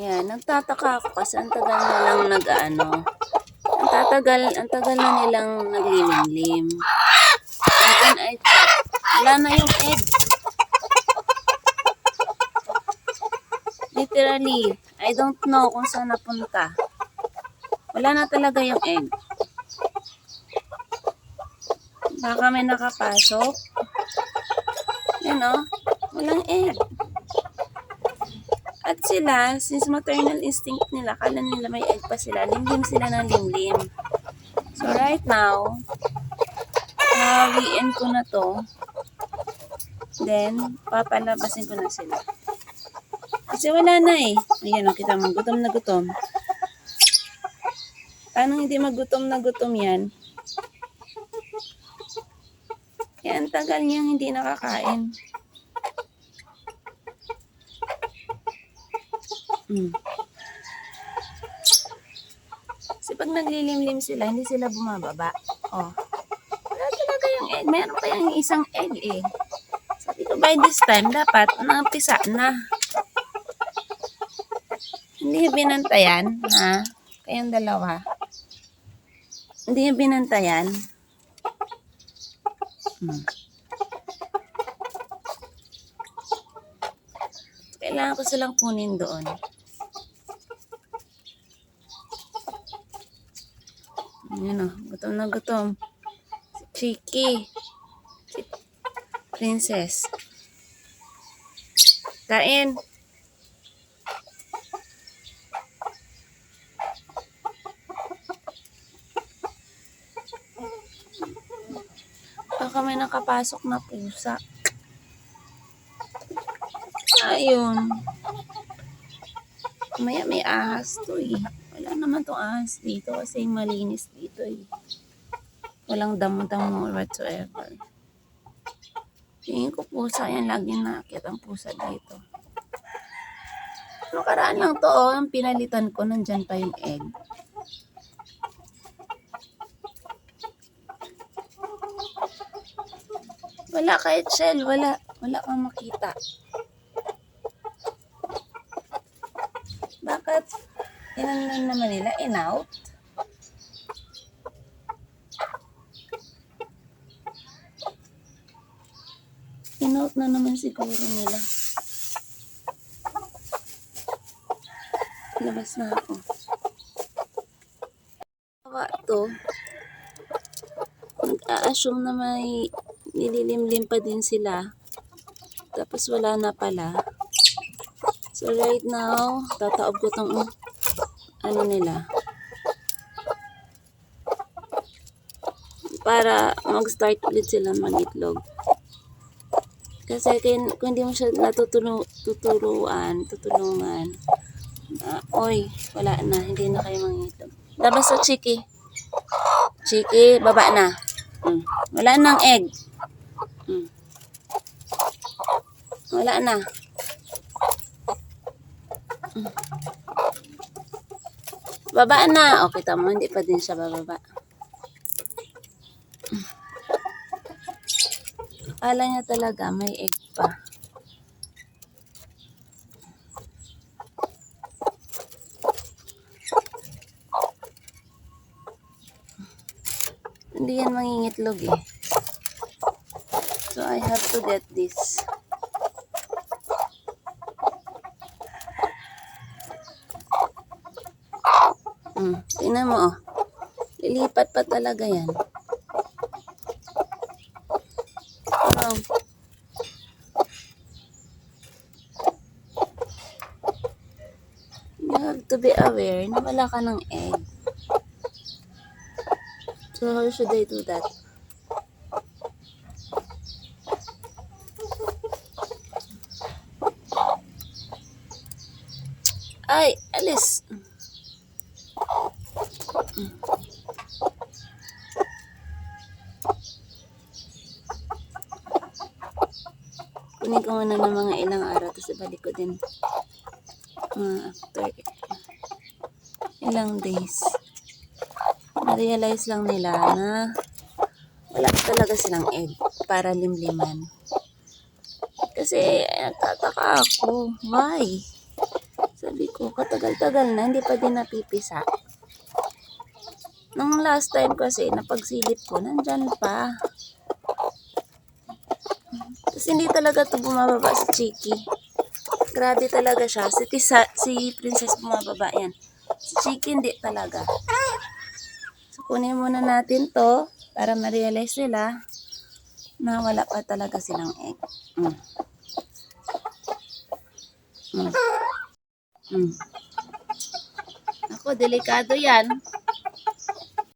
Yan, nagtataka ako kasi ang tagal na lang nag-ano. Ang tatagal, ang tagal na nilang naglilimlim. And then I check, wala na yung egg. Literally, I don't know kung saan napunta. Wala na talaga yung egg. Baka may nakapasok. Yan o, walang egg. At sila, since maternal instinct nila, kala nila may egg pa sila, limlim sila ng limlim. So right now, nawiin ko na to. Then, papalabasin ko na sila. Kasi wala na eh. Ayan o, kita mo, gutom na gutom. Paano hindi magutom na gutom yan? Yan, tagal niyang hindi nakakain. Mm. Kasi pag naglilimlim sila, hindi sila bumababa. Oh. Wala talaga yung egg. Meron pa yung isang egg eh. Sabi ko, by this time, dapat nampisa na. Hindi binantayan, ha? Kayong dalawa. Hindi binantayan. Hmm. Kailangan ko silang kunin doon. Ayan o, gutom na gutom. Chiki. Princess. Kain. Baka may nakapasok na pusa. Ayun. Maya may ahas to eh. Wala naman tong ahas dito kasi malinis dito eh. Walang damo-damo whatsoever. Tingin ko pusa yan. Lagi nakakit ang pusa dito. Nakaraan lang to oh. Ang pinalitan ko, nandyan pa yung egg. Wala kahit shell. Wala. Wala kang makita. Bakit? Inan naman nila? In-out? In-out na naman siguro nila. Labas na ako. Kawa to. Nag-a-assume na may nililimlim pa din sila. Tapos wala na pala. So right now, tataob ko tong ano nila. Para mag-start ulit sila mag-itlog. Kasi kin, kung hindi mo siya natutulu, tuturuan, tutulungan, ah, oy, wala na, hindi na kayo mangitlog. Labas sa chiki. Chiki, baba na. Mm. Wala nang egg. Mm. Wala na. Baba na. O, kita hindi pa din siya bababa. Akala niya talaga may egg pa. Hindi yan mangingitlog eh. So, I have to get this. Hmm, tingnan mo oh. Lilipat pa talaga yan. Wow. You have to be aware na wala ka ng egg. So how should I do that? Ay, alis. Kunin ko muna ng mga ilang araw tapos ibalik ko din mga after ilang days. Na-realize lang nila na wala talaga silang egg para limliman. Kasi nagtataka ako, why? Sabi ko, katagal-tagal na, hindi pa din napipisa. Nung last time kasi, napagsilip ko, nandyan pa. Tapos hindi talaga to bumababa si Chiki. Grabe talaga siya. Si, Tisa, si Princess bumababa yan. Si Chiki hindi talaga. So, kunin muna natin to para ma-realize nila na wala pa talaga silang egg. Mm. Mm. Mm. Ako, delikado yan.